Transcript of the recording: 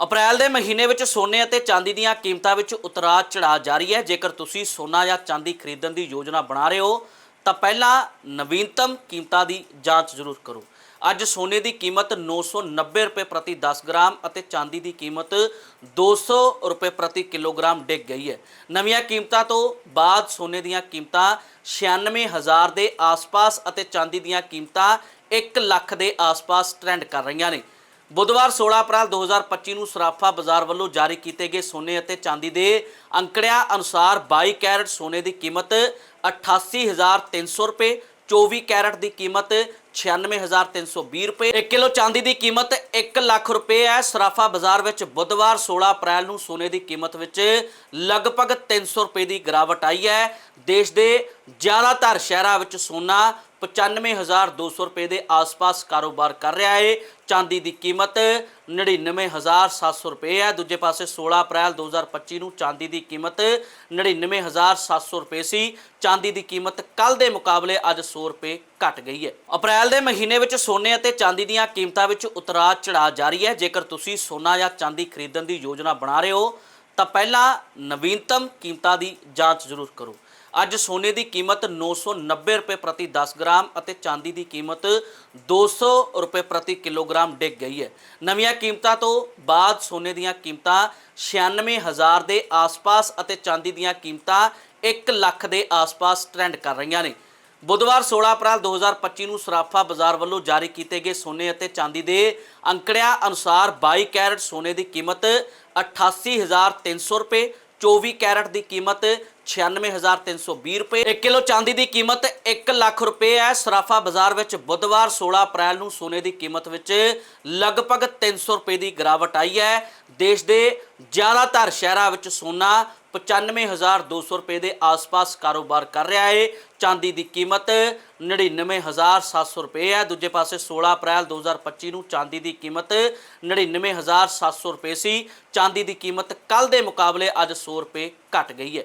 ਅਪ੍ਰੈਲ ਦੇ ਮਹੀਨੇ ਵਿੱਚ ਸੋਨੇ ਅਤੇ ਚਾਂਦੀ ਦੀਆਂ ਕੀਮਤਾਂ ਵਿੱਚ ਉਤਰਾਅ ਚੜਾਅ ਜਾਰੀ ਹੈ। ਜੇਕਰ ਤੁਸੀਂ ਸੋਨਾ ਜਾਂ ਚਾਂਦੀ ਖਰੀਦਣ ਦੀ ਯੋਜਨਾ ਬਣਾ ਰਹੇ ਹੋ, ਤਾਂ ਪਹਿਲਾਂ ਨਵੀਨਤਮ ਕੀਮਤਾਂ ਦੀ ਜਾਂਚ ਜ਼ਰੂਰ ਕਰੋ। ਅੱਜ ਸੋਨੇ ਦੀ ਕੀਮਤ 990 ਰੁਪਏ ਪ੍ਰਤੀ 10 ਗ੍ਰਾਮ ਅਤੇ ਚਾਂਦੀ ਦੀ ਕੀਮਤ 200 ਰੁਪਏ ਪ੍ਰਤੀ ਕਿਲੋਗ੍ਰਾਮ ਡਿੱਗ ਗਈ ਹੈ। ਨਵੀਆਂ ਕੀਮਤਾਂ ਤੋਂ ਬਾਅਦ ਸੋਨੇ ਦੀਆਂ ਕੀਮਤਾਂ 96000 ਦੇ ਆਸ-ਪਾਸ ਅਤੇ ਚਾਂਦੀ ਦੀਆਂ ਕੀਮਤਾਂ 1 ਲੱਖ ਦੇ ਆਸ-ਪਾਸ ਟ੍ਰੈਂਡ ਕਰ ਰਹੀਆਂ ਨੇ। ਬੁੱਧਵਾਰ 16 ਅਪ੍ਰੈਲ 2025 ਨੂੰ ਸਰਾਫਾ ਬਾਜ਼ਾਰ ਵੱਲੋਂ ਜਾਰੀ ਕੀਤੇ ਗਏ ਸੋਨੇ ਅਤੇ ਚਾਂਦੀ ਦੇ ਅੰਕੜਿਆਂ ਅਨੁਸਾਰ 22 ਕੈਰਟ ਸੋਨੇ ਦੀ ਕੀਮਤ 88300 ਰੁਪਏ 24 ਕੈਰਟ ਦੀ ਕੀਮਤ 96320 ਰੁਪਏ। 1 ਕਿਲੋ ਚਾਂਦੀ ਦੀ ਕੀਮਤ 1 ਲੱਖ ਰੁਪਏ ਹੈ। ਸਰਾਫਾ ਬਾਜ਼ਾਰ ਵਿੱਚ ਬੁੱਧਵਾਰ 16 ਅਪ੍ਰੈਲ ਨੂੰ ਸੋਨੇ ਦੀ ਕੀਮਤ ਵਿੱਚ ਲਗਭਗ 300 ਰੁਪਏ ਦੀ ਗਿਰਾਵਟ ਆਈ ਹੈ। ਦੇਸ਼ ਦੇ ਜ਼ਿਆਦਾਤਰ ਸ਼ਹਿਰਾਂ ਵਿੱਚ ਸੋਨਾ 95200 ਰੁਪਏ ਦੇ ਆਸ-ਪਾਸ ਕਾਰੋਬਾਰ ਕਰ ਰਿਹਾ ਹੈ। ਚਾਂਦੀ ਦੀ ਕੀਮਤ 99700 ਰੁਪਏ ਹੈ। ਦੂਜੇ ਪਾਸੇ 16 ਅਪ੍ਰੈਲ 2025 ਨੂੰ ਚਾਂਦੀ ਦੀ ਕੀਮਤ 99700 ਰੁਪਏ ਸੀ। ਚਾਂਦੀ ਦੀ ਕੀਮਤ ਕੱਲ ਦੇ ਮੁਕਾਬਲੇ ਅੱਜ 100 ਰੁਪਏ ਘਟ ਗਈ ਹੈ। ਅਪ੍ਰੈਲ ਦੇ ਮਹੀਨੇ ਵਿੱਚ ਸੋਨੇ ਅਤੇ ਚਾਂਦੀ ਦੀਆਂ ਕੀਮਤਾਂ ਵਿੱਚ ਉਤਰਾਅ ਚੜਾਅ ਜਾਰੀ ਹੈ। ਜੇਕਰ ਤੁਸੀਂ ਸੋਨਾ ਜਾਂ ਚਾਂਦੀ ਖਰੀਦਣ ਦੀ ਯੋਜਨਾ ਬਣਾ ਰਹੇ ਹੋ, ਤਾਂ ਪਹਿਲਾਂ ਨਵੀਨਤਮ ਕੀਮਤਾਂ ਦੀ ਜਾਂਚ ਜ਼ਰੂਰ ਕਰੋ। ਅੱਜ ਸੋਨੇ ਦੀ ਕੀਮਤ 990 ਰੁਪਏ ਪ੍ਰਤੀ 10 ਗ੍ਰਾਮ ਅਤੇ ਚਾਂਦੀ ਦੀ ਕੀਮਤ 200 ਰੁਪਏ ਪ੍ਰਤੀ ਕਿਲੋਗ੍ਰਾਮ ਡਿੱਗ ਗਈ ਹੈ। ਨਵੀਆਂ ਕੀਮਤਾਂ ਤੋਂ ਬਾਅਦ ਸੋਨੇ ਦੀਆਂ ਕੀਮਤਾਂ 96000 ਦੇ ਆਸ-ਪਾਸ ਅਤੇ ਚਾਂਦੀ ਦੀਆਂ ਕੀਮਤਾਂ 1 ਲੱਖ ਦੇ ਆਸ-ਪਾਸ ਟ੍ਰੈਂਡ ਕਰ ਰਹੀਆਂ ਨੇ। ਬੁੱਧਵਾਰ 16 ਅਪ੍ਰੈਲ 2025 ਨੂੰ ਸਰਾਫਾ ਬਾਜ਼ਾਰ ਵੱਲੋਂ ਜਾਰੀ ਕੀਤੇ ਗਏ ਸੋਨੇ ਅਤੇ ਚਾਂਦੀ ਦੇ ਅੰਕੜਿਆਂ ਅਨੁਸਾਰ 22 ਕੈਰਟ ਸੋਨੇ ਦੀ ਕੀਮਤ 88300 ਰੁਪਏ 24 ਕੈਰਟ ਦੀ ਕੀਮਤ 96320 ਰੁਪਏ। 1 ਕਿਲੋ ਚਾਂਦੀ ਦੀ ਕੀਮਤ 1 ਲੱਖ ਰੁਪਏ ਹੈ। ਸਰਾਫਾ ਬਾਜ਼ਾਰ ਵਿੱਚ ਬੁੱਧਵਾਰ 16 ਅਪ੍ਰੈਲ ਨੂੰ ਸੋਨੇ ਦੀ ਕੀਮਤ ਵਿੱਚ ਲਗਭਗ 300 ਰੁਪਏ ਦੀ ਗਿਰਾਵਟ ਆਈ ਹੈ। ਦੇਸ਼ ਦੇ ਜ਼ਿਆਦਾਤਰ ਸ਼ਹਿਰਾਂ ਵਿੱਚ ਸੋਨਾ 95200 ਰੁਪਏ ਦੇ ਆਸ-ਪਾਸ ਕਾਰੋਬਾਰ ਕਰ ਰਿਹਾ ਹੈ। ਚਾਂਦੀ ਦੀ ਕੀਮਤ 99700 ਰੁਪਏ ਹੈ। ਦੂਜੇ ਪਾਸੇ 16 ਅਪ੍ਰੈਲ 2025 ਨੂੰ ਚਾਂਦੀ ਦੀ ਕੀਮਤ 99700 ਰੁਪਏ ਸੀ। ਚਾਂਦੀ ਦੀ ਕੀਮਤ ਕੱਲ ਦੇ ਮੁਕਾਬਲੇ ਅੱਜ 100 ਰੁਪਏ ਘਟ ਗਈ ਹੈ।